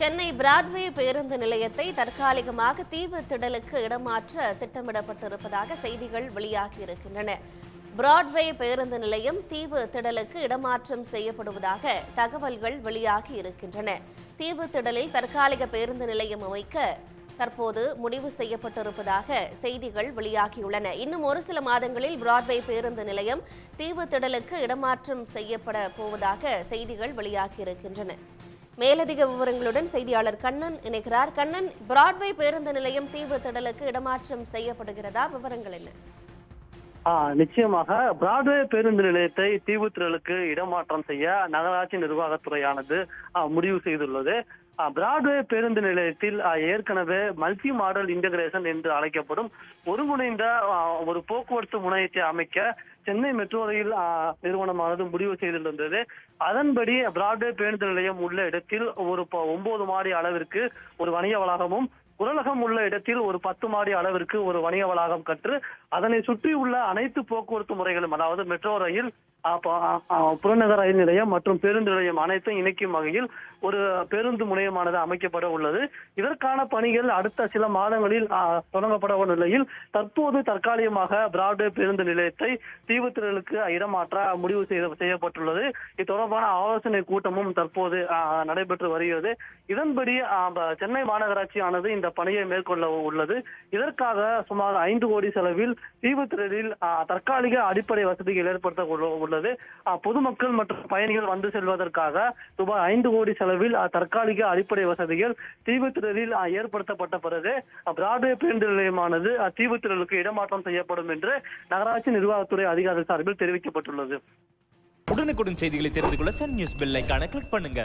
Chennai Broadway பேருந்து நிலையத்தை தற்காலிகமாக தீவு திடலுக்கு இடமாற்ற திட்டமிடப்பட்டிருப்பதாக செய்திகள் வெளியாகியிருக்கின்றன பிராட்வே பேருந்து நிலையம் தீவு திடலுக்கு இடமாற்றம் செய்யப்படுவதாக தகவல்கள் வெளியாகி இருக்கின்றன. தீவு திடலில் தற்காலிக பேருந்து நிலையம் அமைக்க தற்போது முடிவு செய்யப்பட்டிருப்பதாக செய்திகள் வெளியாகியுள்ளன. இன்னும் ஒரு சில மாதங்களில் பிராட்வே பேருந்து நிலையம் தீவு திடலுக்கு இடமாற்றம் செய்யப்பட போவதாக செய்திகள் வெளியாகியிருக்கின்றன மேலதிக விவரங்களுடன் செய்தியாளர் கண்ணன் இணைகிறார். கண்ணன் பிராட்வே பேருந்து நிலையம் தீவு திடலுக்கு இடமாற்றம் செய்யப்படுகிறதா? விவரங்கள் என்ன? நிச்சயமாக பிராட்வே பேருந்து நிலையத்தை தீவுத்திரலுக்கு இடமாற்றம் செய்ய நகராட்சி நிர்வாகத்துறையானது முடிவு செய்துள்ளது. பிராட்வே பேருந்து நிலையத்தில் ஏற்கனவே மல்டி மாடல் இன்டகிரேஷன் என்று அழைக்கப்படும் ஒருங்கிணைந்த ஒரு போக்குவரத்து முனையத்தை அமைக்க சென்னை மெட்ரோ ரயில் நிறுவனமானது முடிவு செய்திருந்தது. அதன்படி பிராட்வே பேருந்து நிலையம் உள்ள இடத்தில் ஒரு ப- ஒன்பது மாடி அளவிற்கு ஒரு வணிக வளாகமும் குரலகம் உள்ள இடத்தில் ஒரு பத்து மாடி அளவிற்கு ஒரு வணிக வளாகம் கற்று அதனை சுற்றியுள்ள அனைத்து போக்குவரத்து முறைகளும் அதாவது மெட்ரோ ரயில் புறநகர் ரயில் நிலையம் மற்றும் பேருந்து நிலையம் அனைத்தும் இணைக்கும் வகையில் ஒரு பேருந்து முனையமானது அமைக்கப்பட உள்ளது. இதற்கான பணிகள் அடுத்த சில மாதங்களில் தொடங்கப்பட உள்ள நிலையில் தற்போது தற்காலிகமாக பிராட்வே பேருந்து நிலையத்தை தீவுத்திரலுக்கு இடமாற்ற முடிவு செய்யப்பட்டுள்ளது. இது தொடர்பான ஆலோசனை கூட்டமும் தற்போது நடைபெற்று வருகிறது. இதன்படி சென்னை மாநகராட்சியானது இந்த இந்த பணியை மேற்கொள்ள உள்ளது. இதற்காக சுமார் ஐந்து கோடி செலவில் தீவுத்திரலில் தற்காலிக அடிப்படை வசதிகள் ஏற்படுத்த உள்ளது. பொதுமக்கள் மற்றும் பயணிகள் வந்து செல்வதற்காக ரூபாய் ஐந்து கோடி செலவில் தற்காலிக அடிப்படை வசதிகள் தீவுத்திரலில் ஏற்படுத்தப்பட்ட பிறகு பிராட்வே பேருந்து நிலையமானது தீவுத்திரலுக்கு இடமாற்றம் செய்யப்படும் என்று நகராட்சி நிர்வாகத்துறை அதிகாரி சார்பில் தெரிவிக்கப்பட்டுள்ளது. உடனுக்குடன் செய்திகளை தெரிந்து கொள்ள சன் நியூஸ் பெல் ஐக்கான கிளிக் பண்ணுங்க.